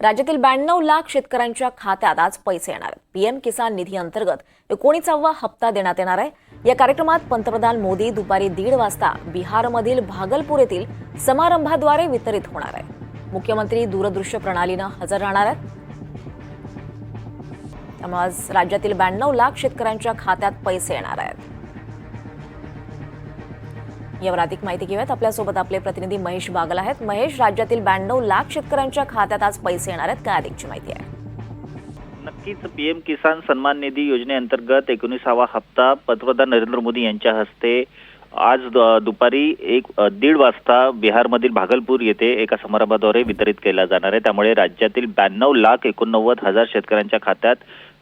राज्यातील ब्याण्णव लाख शेतकऱ्यांच्या खात्यात आज पैसे येणार आहेत. पीएम किसान निधी अंतर्गत एकोणीसावा हप्ता देण्यात येणार आहे. या कार्यक्रमात पंतप्रधान मोदी दुपारी दीड वाजता बिहारमधील भागलपूर येथील समारंभाद्वारे वितरित होणार आहे मुख्यमंत्री दूरदृश्य प्रणालीनं हजर राहणार आहेत. त्यामुळे आज राज्यातील ब्याण्णव लाख शेतकऱ्यांच्या खात्यात पैसे येणार आहेत. यावर अधिक माहिती घेऊयात. आपल्यासोबत आपले प्रतिनिधी महेश बागल आहेत. महेश राज्यातील ब्याण्णव लाख शेतकऱ्यांच्या खात्यात आज पैसे येणार आहेत. काय अधिकची माहिती आहे? नक्कीच पीएम किसान सन्मान निधी योजनेअंतर्गत एकोणीसावा हप्ता पंतप्रधान नरेंद्र मोदी यांच्या हस्ते आज द- दुपारी एक दीड वाजता बिहारमधील भागलपूर येथे एका समारंभाद्वारे वितरित केला जाणार आहे. त्यामुळे राज्यातील ब्याण्णव लाख एकोणनव्वद हजार शेतकऱ्यांच्या खात्यात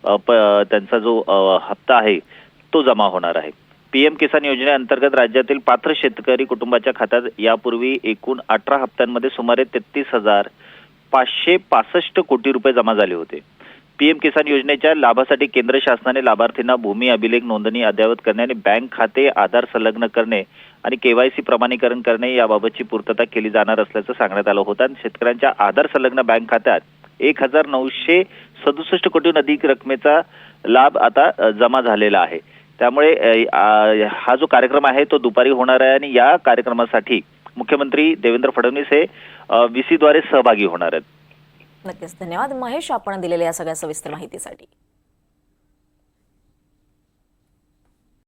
प- त्यांचा जो हप्ता आहे तो जमा होणार आहे. पीएम किसान योजनेअंतर्गत राज्यातील पात्र शेतकरी कुटुंबाच्या खात्यात यापूर्वी एकूण अठरा हप्त्यांमध्ये सुमारे तेहतीस हजार पाचशे पासष्ट कोटी रुपये जमा झाले होते. पीएम किसान योजनेच्या लाभासाठी केंद्र शासनाने लाभार्थींना भूमी अभिलेख नोंदणी अद्ययावत करणे आणि बँक खाते आधार संलग्न करणे आणि केवायसी प्रमाणीकरण करणे याबाबतची पूर्तता केली जाणार असल्याचं सांगण्यात आलं होतं. आणि शेतकऱ्यांच्या आधार संलग्न बँक खात्यात एक हजार नऊशे सदुसष्ट कोटीहून अधिक रकमेचा लाभ आता जमा झालेला आहे. त्यामुळे हा जो कार्यक्रम आहे तो दुपारी होणार आहे आणि या कार्यक्रमासाठी मुख्यमंत्री देवेंद्र फडणवीस हे व्हीसीद्वारे सहभागी होणार आहेत. नक्कीच. धन्यवाद महेश आपण दिलेल्या या सगळ्या सविस्तर माहितीसाठी.